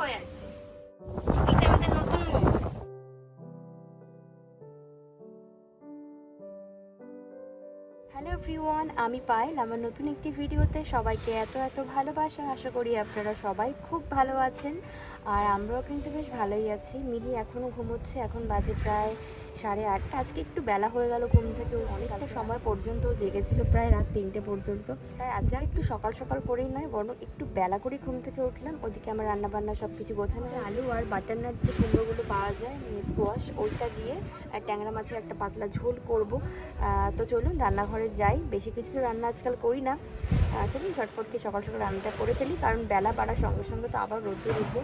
হয়ে এভরিওয়ান আমি পায়েল, আমার নতুন একটি ভিডিওতে সবাইকে এত এত ভালোবাসা। আশা করি আপনারা সবাই খুব ভালো আছেন। আর আমরাও কিন্তু বেশ ভালোই আছি। মিহি এখনও ঘুমোচ্ছে, এখন বাজে প্রায় সাড়ে আটটা। আজকে একটু বেলা হয়ে গেল ঘুম থেকে অনেকটা সময় পর্যন্ত জেগেছিল, প্রায় রাত তিনটে পর্যন্ত। তাই আজকে একটু সকাল সকাল করেই নয়, বরং একটু বেলা করে ঘুম থেকে উঠলাম। ওদিকে আমার রান্না বান্না সব কিছু গোছানো আলু আর বাটারনাট যে কুমড়োগুলো পাওয়া যায় স্কোয়াশ ওইটা দিয়ে ট্যাংরা মাছের একটা পাতলা ঝোল করব। তো চলুন রান্নাঘরে যাই। বেশি কিছু রান্না আজকাল করি না। চলুন ঝটপটকে সকাল সকাল রান্নাটা করে ফেলি, কারণ বেলা বাড়ার সঙ্গে সঙ্গে তো আবার রোদ্দুর উঠবে।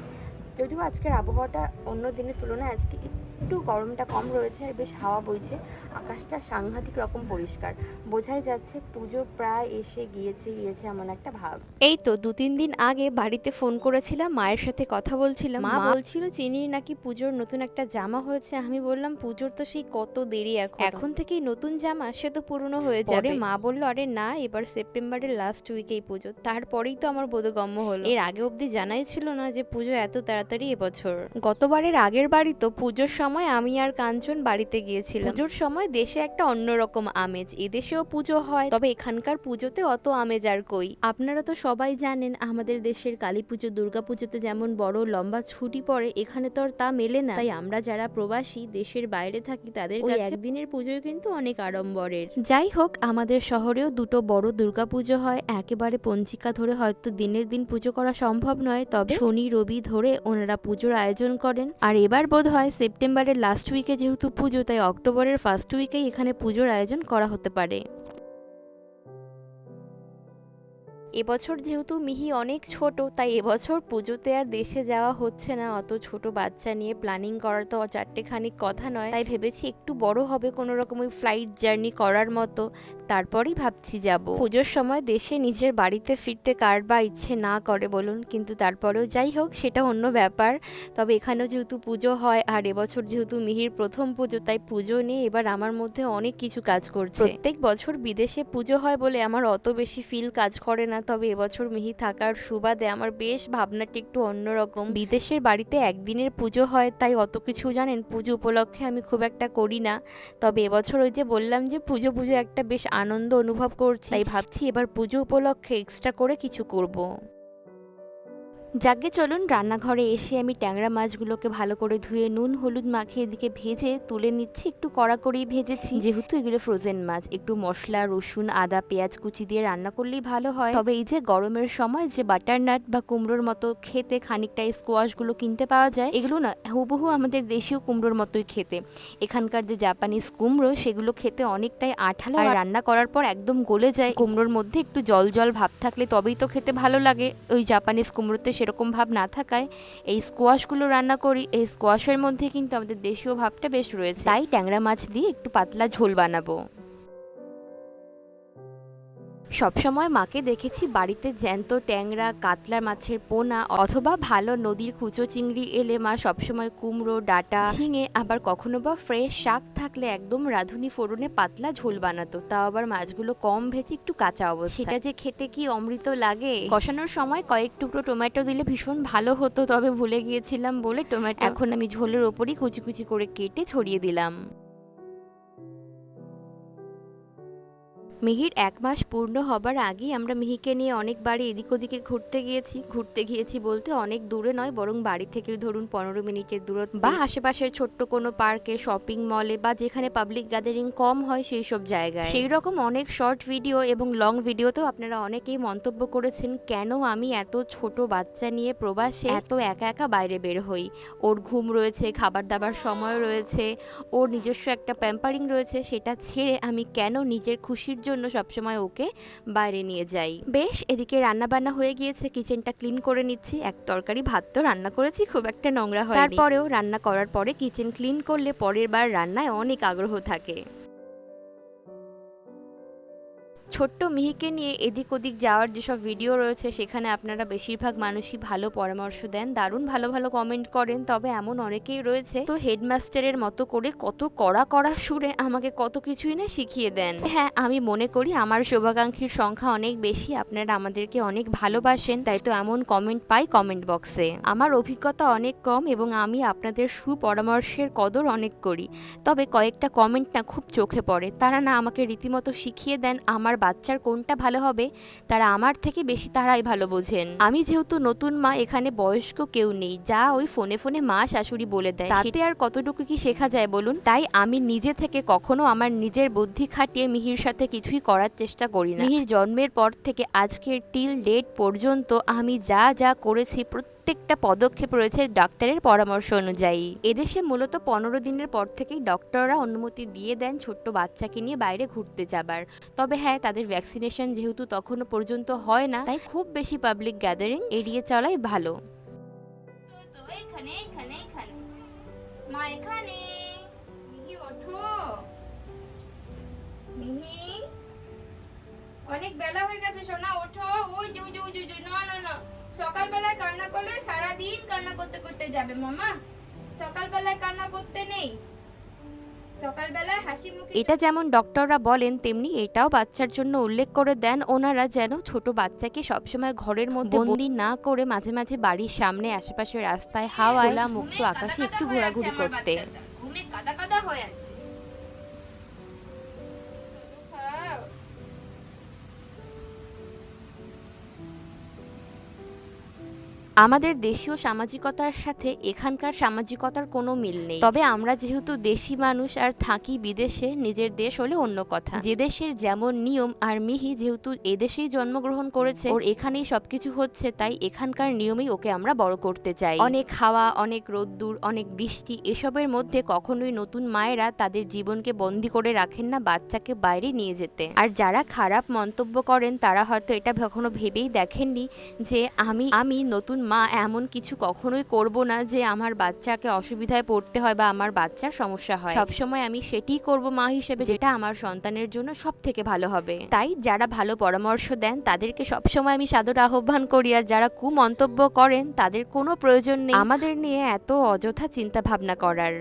যদিও আজকের আবহাওয়াটা অন্য দিনের তুলনায় আজকে একটু গরমটা কম রয়েছে আর বেশ হাওয়া বইছে। আকাশটা সাংঘাতিক রকম পরিষ্কার। বোঝাই যাচ্ছে পুজো প্রায় এসে গিয়েছে গিয়েছে এমন একটা ভাব। এই তো দু তিন দিন আগে বাড়িতে ফোন করেছিলাম মায়ের সাথে কথা বলছিলাম। মা বলছিল চিনির নাকি পুজোর নতুন একটা জামা হয়েছে? আমি বললাম পুজোর তো সেই কত দেরি এখন। এখন থেকেই নতুন জামা সে তো পুরনো হয়ে যাবে। মা বলল আরে না এবার সেপ্টেম্বরের লাস্ট উইকেই পুজো। তারপরেই তো আমার বোধগম্য হলো। এর আগে অবধি জানাই ছিল না যে পুজো এত তাড়াতাড়ি এবছর। গতবারের আগের বাড়ি তো পুজোর সময় আমি আর কাঞ্চন বাড়িতে গিয়েছিলাম। পুজোর সময় দেশে একটা অন্যরকম আমেজ। এদেশেও পুজো হয় তবে এখানকার পুজোতে অত আমেজ আর কই। আপনারা তো সবাই জানেন আমাদের দেশের কালী পুজো দুর্গা পুজোতে যেমন বড় লম্বা ছুটি পড়ে এখানে তো আর তা মেলে না। তাই আমরা যারা প্রবাসী দেশের বাইরে থাকি তাদের ওই একদিনের পুজোয় কিন্তু অনেক আড়ম্বরের। যাই হোক আমাদের শহরেও দুটো বড় দুর্গা পুজো হয়। একেবারে পঞ্জিকা ধরে হয়তো দিনের দিন পুজো করা সম্ভব নয় তবে শনি রবি ধরে ওনারা পুজোর আয়োজন করেন। আর এবার বোধ হয় সেপ্টেম্বরের লাস্ট উইকে যেহেতু পুজো, তাই অক্টোবরের ফার্স্ট উইকেই এখানে পুজোর আয়োজন করা হতে পারে। এবছর যেহেতু মিহি অনেক ছোট, তাই এবছর পুজোতে আর দেশে যাওয়া হচ্ছে না। অত ছোট বাচ্চা নিয়ে প্ল্যানিং করার তো চারটেখানি কথা নয়। তাই ভেবেছি একটু বড় হবে কোনো রকম ওই ফ্লাইট জার্নি করার মতো। তারপরেই ভাবছি যাব। পুজোর সময় দেশে নিজের বাড়িতে ফিরতে কার বা ইচ্ছে না করে বলুন, কিন্তু তারপরেও যাই হোক, সেটা অন্য ব্যাপার। তবে এখানেও যেহেতু পুজো হয়, আর এবছর যেহেতু মিহির প্রথম পুজো, তাই পুজো নিয়ে এবার আমার মধ্যে অনেক কিছু কাজ করছে। প্রত্যেক বছর বিদেশে পুজো হয় বলে আমার অত বেশি ফিল কাজ করে না তবে এবছর মিহি থাকার সুবাদে আমার বেশ ভাবনাটি একটু অন্যরকম বিদেশের বাড়িতে একদিনের পুজো হয়, তাই অত কিছু জানেন, পুজো উপলক্ষে আমি খুব একটা করি না তবে এবছর ওই যে বললাম যে পুজো পুজো একটা বেশ আনন্দ অনুভব করছি, তাই ভাবছি এবার পুজো উপলক্ষে এক্সট্রা করে কিছু করব। যাকে চলুন রান্নাঘরে এসে আমি ট্যাংরা মাছগুলোকে ভালো করে ধুয়ে নুন, হলুদ মাখিয়ে এদিকে ভেজে তুলে নিচ্ছি। একটু কড়া করেই ভেজেছি। যেহেতু এগুলো ফ্রোজেন মাছ, একটু মশলা, রসুন, আদা, পেঁয়াজ কুচি দিয়ে রান্না করলেই ভালো হয়। তবে এই যে গরমের সময় যে বাটার নাট বা কুমড়োর মতো খেতে খানিকটা স্কোয়াশগুলো কিনতে পাওয়া যায়, এগুলো না হুবহু আমাদের দেশীয় কুমড়োর মতোই খেতে। এখানকার যে জাপানিজ কুমড়ো, সেগুলো খেতে অনেকটাই আঠালো। আর রান্না করার পর একদম গলে যায়। কুমড়োর মধ্যে একটু জল জল ভাব থাকলে তবেই তো খেতে ভালো লাগে। ওই জাপানিজ কুমড়োতে সেরকম ভাব না থাকায় এই স্কোয়াশগুলো রান্না করি। এই স্কোয়াশের মধ্যে কিন্তু আমাদের দেশীয় ভাবটা বেশ রয়েছে। তাই ট্যাংরা মাছ দিয়ে একটু পাতলা ঝোল বানাবো। সবসময় মাকে দেখেছি বাড়িতে জ্যান্ত ট্যাংরা, কাতলা মাছের পোনা অথবা ভালো নদীর কুচো চিংড়ি এলে মা সবসময় কুমড়ো, ডাটা, ঝিঙে, আবার কখনো বা ফ্রেশ শাক থাকলে একদম রাঁধুনি ফোড়নে পাতলা ঝোল বানাতো। তাও আবার মাছগুলো কম ভেজে একটু কাঁচা অবস্থা সেটা যে খেতে কি অমৃত লাগে? কষানোর সময় কয়েক টুকরো টমেটো দিলে ভীষণ ভালো হতো, তবে ভুলে গিয়েছিলাম বলে টমেটো এখন আমি ঝোলের ওপরই কুচি কুচি করে কেটে ছড়িয়ে দিলাম। মিহির এক মাস পূর্ণ হবার আগেই আমরা মিহিকে নিয়ে অনেকবারই এদিক ওদিকে ঘুরতে গিয়েছি। ঘুরতে গিয়েছি বলতে অনেক দূরে নয়, বরং বাড়ি থেকে ধরুন পনেরো মিনিটের দূরত্ব। বা আশেপাশের ছোট্ট কোনো পার্কে শপিং মলে বা যেখানে পাবলিক গ্যাদারিং কম হয় সেই সব জায়গায়। সেই রকম অনেক শর্ট ভিডিও এবং লং ভিডিওতেও আপনারা অনেকেই মন্তব্য করেছেন, কেন আমি এত ছোট বাচ্চা নিয়ে প্রবাসে এত একা একা বাইরে বের হই? ওর ঘুম রয়েছে, খাবার দাবার সময় রয়েছে, ওর নিজস্ব একটা প্যাম্পারিং রয়েছে, সেটা ছেড়ে আমি কেন নিজের খুশির জন্য সবসময় ওকে বাইরে নিয়ে যাই। বেশ, এদিকে রান্না বান্না হয়ে গিয়েছে কিচেনটা ক্লিন করে নিচ্ছি। এক তরকারি ভাত তো রান্না করেছি, খুব একটা নোংরা হয় তারপরেও রান্না করার পরে কিচেন ক্লিন করলে পরের বার রান্নায় অনেক আগ্রহ থাকে। ছোট্ট মিহিকে নিয়ে এদিক ওদিক যাওয়ার যেসব ভিডিও রয়েছে, সেখানে আপনারা বেশিরভাগ মানুষই ভালো পরামর্শ দেন। দারুণ ভালো ভালো কমেন্ট করেন, তবে এমন অনেকেই রয়েছে। তো হেডমাস্টারের মতো করে কত কড়া কড়া সুরে আমাকে কত কিছুই না শিখিয়ে দেন। হ্যাঁ আমি মনে করি আমার শুভাকাঙ্ক্ষীর সংখ্যা অনেক বেশি, আপনারা আমাদেরকে অনেক ভালোবাসেন, তাই তো এমন কমেন্ট পাই কমেন্ট বক্সে আমার অভিজ্ঞতা অনেক কম এবং আমি আপনাদের সুপরামর্শের কদর অনেক করি, তবে কয়েকটা কমেন্ট না খুব চোখে পড়ে। তারা না আমাকে রীতিমতো শিখিয়ে দেন, আমার বাচ্চার কোনটা ভালো হবে তারা আমার থেকে বেশি তারাই ভালো বোঝেন। আমি যেহেতু নতুন মা এখানে বয়স্ক কেউ নেই যা ওই ফোনে ফোনে মা শাশুড়ি বলে দেয়। তাতে আর কতটুকু কি শেখা যায় বলুন? তাই আমি নিজে থেকে কখনো আমার নিজের বুদ্ধি খাটিয়ে মিহির সাথে কিছুই করার চেষ্টা করি না। মিহির জন্মের পর থেকে আজকের টিল ডেট পর্যন্ত আমি যা যা করেছি প্রত্যেকটা পদক্ষেপ রয়েছে ডাক্তারের পরামর্শ অনুযায়ী এদেশে মূলত পনেরো দিনের পর থেকেই ডক্টররা অনুমতি দিয়ে দেন ছোট্ট বাচ্চাকে নিয়ে বাইরে ঘুরতে যাবার তবে হ্যাঁ তাদের ভ্যাকসিনেশন যেহেতু তখনও পর্যন্ত হয় না তাই খুব বেশি পাবলিক গ্যাদারিং এড়িয়ে চলাই ভালো অনেক বেলা হয়ে গেছে সোনা ওঠো ওই যে, না না না সকালবেলায় কান্না করলে সারা দিন কান্না করতে করতে যাবে মামা। সকালবেলায় কান্না করতে নেই। সকালবেলায় হাসি মুখে এটা যেমন ডক্টররা বলেন তেমনি এটাও বাচ্চার জন্য উল্লেখ করে দেন ওনারা যেন ছোট বাচ্চাকে সবসময় ঘরের মধ্যে বন্দি না করে মাঝে মাঝে বাড়ির সামনে আশেপাশে রাস্তায় হাওয়ায় মুক্ত আকাশে একটু ঘোরাঘুরি করতে। ঘুমে কাদা কাদা হয়ে আছে। আমাদের দেশীয় সামাজিকতার সাথে এখানকার সামাজিকতার কোনো মিল নেই। তবে আমরা যেহেতু দেশি মানুষ আর থাকি বিদেশে, নিজের দেশ হলে অন্য কথা। যে দেশের যেমন নিয়ম আর মিহি যেহেতু এদেশেই জন্মগ্রহণ করেছে, ওর এখানেই সবকিছু হচ্ছে, তাই এখানকার নিয়মেই ওকে আমরা বড় করতে চাই। অনেক হাওয়া, অনেক রোদ্দুর, অনেক বৃষ্টি, এসবের মধ্যে কখনোই নতুন মায়েরা তাদের জীবনকে বন্দি করে রাখেন না বাচ্চাকে বাইরে নিয়ে যেতে। আর যারা খারাপ মন্তব্য করেন, তারা হয়তো এটা কখনো ভেবেই দেখেননি যে আমি আমি নতুন মা এমন কিছু কখনোই করব না যে আমার বাচ্চাকে অসুবিধায় পড়তে হয় বা আমার বাচ্চার সমস্যা হয়। সবসময় আমি সেটিই করব মা হিসেবে যেটা আমার সন্তানের জন্য সব থেকে ভালো হবে। তাই যারা ভালো পরামর্শ দেন, তাদেরকে সবসময় আমি সাদর আহ্বান করি আর যারা কুমন্তব্য করেন, তাদের কোনো প্রয়োজন নেই। আমাদের নিয়ে এত অযথা চিন্তা ভাবনা করার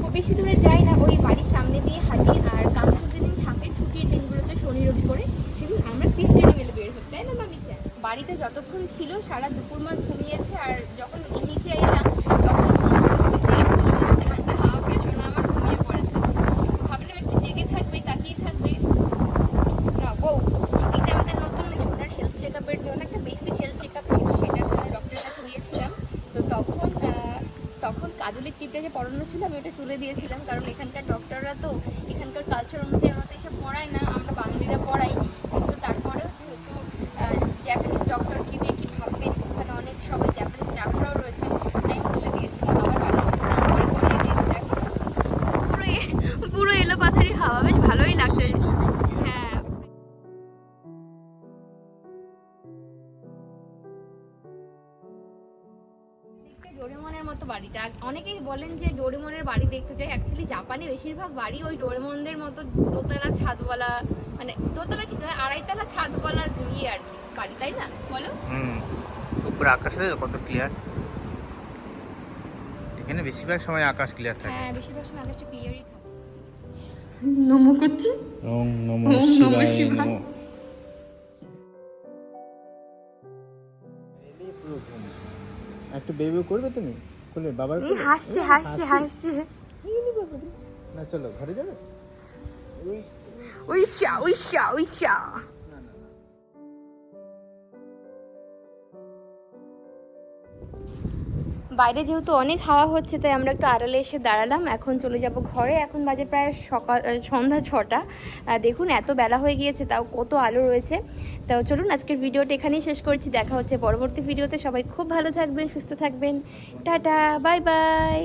খুব বেশি দূরে যাই না ওই বাড়ির সামনে দিয়ে হাঁটি আর কামচুর যেদিন থাকে ছুটির দিনগুলোতে শনি রবি করে সেদিন আমরা তিনজনে মিলে বের হতে তাই না মামি চান বাড়িতে যতক্ষণ ছিল, সারা দুপুর মাস ঘুমিয়েছে আর যখন নিচে এলাম, তখন তখন কাজলের টিপটা যে পড়ানো ছিল, আমি ওটা তুলে দিয়েছিলাম, কারণ এখানকার ডক্টররা তো মতো বাড়িটা। অনেকেই বলেন যে ডোরেমনের বাড়ি দেখতে চাই। অ্যাকচুয়ালি জাপানে বেশিরভাগ বাড়ি ওই ডোরেমনদের মতো দোতলা ছাদওয়ালা মানে দোতলা ঠিক নয় আড়াইতলা ছাদওয়ালা ইয়ে আর কি বাড়ি তাই না? বলো। হুম উপরে আকাশ কত ক্লিয়ার এখানে বেশিরভাগ সময় আকাশ ক্লিয়ার থাকে। হ্যাঁ বেশিরভাগ সময় আকাশটা ক্লিয়ারই থাকে। নমো করছি। ওম নমঃ শিবায়। একটু বেবি করবে তুমি? করলে বাবার এই হাসছে হাসছে হাসছে না চলো ঘরে যাবে ওই উইশা উইশা উইশা না না না বাইরে যেহেতু অনেক হাওয়া হচ্ছে, তাই আমরা একটু আড়ালে এসে দাঁড়ালাম। এখন চলে যাব ঘরে। এখন বাজে প্রায় সকাল সন্ধ্যা ছটা। দেখুন, এত বেলা হয়ে গিয়েছে, তাও কত আলো রয়েছে। তাও চলুন, আজকের ভিডিওটা এখানেই শেষ করছি। দেখা হচ্ছে পরবর্তী ভিডিওতে। সবাই খুব ভালো থাকবেন, সুস্থ থাকবেন। Tata, bye bye.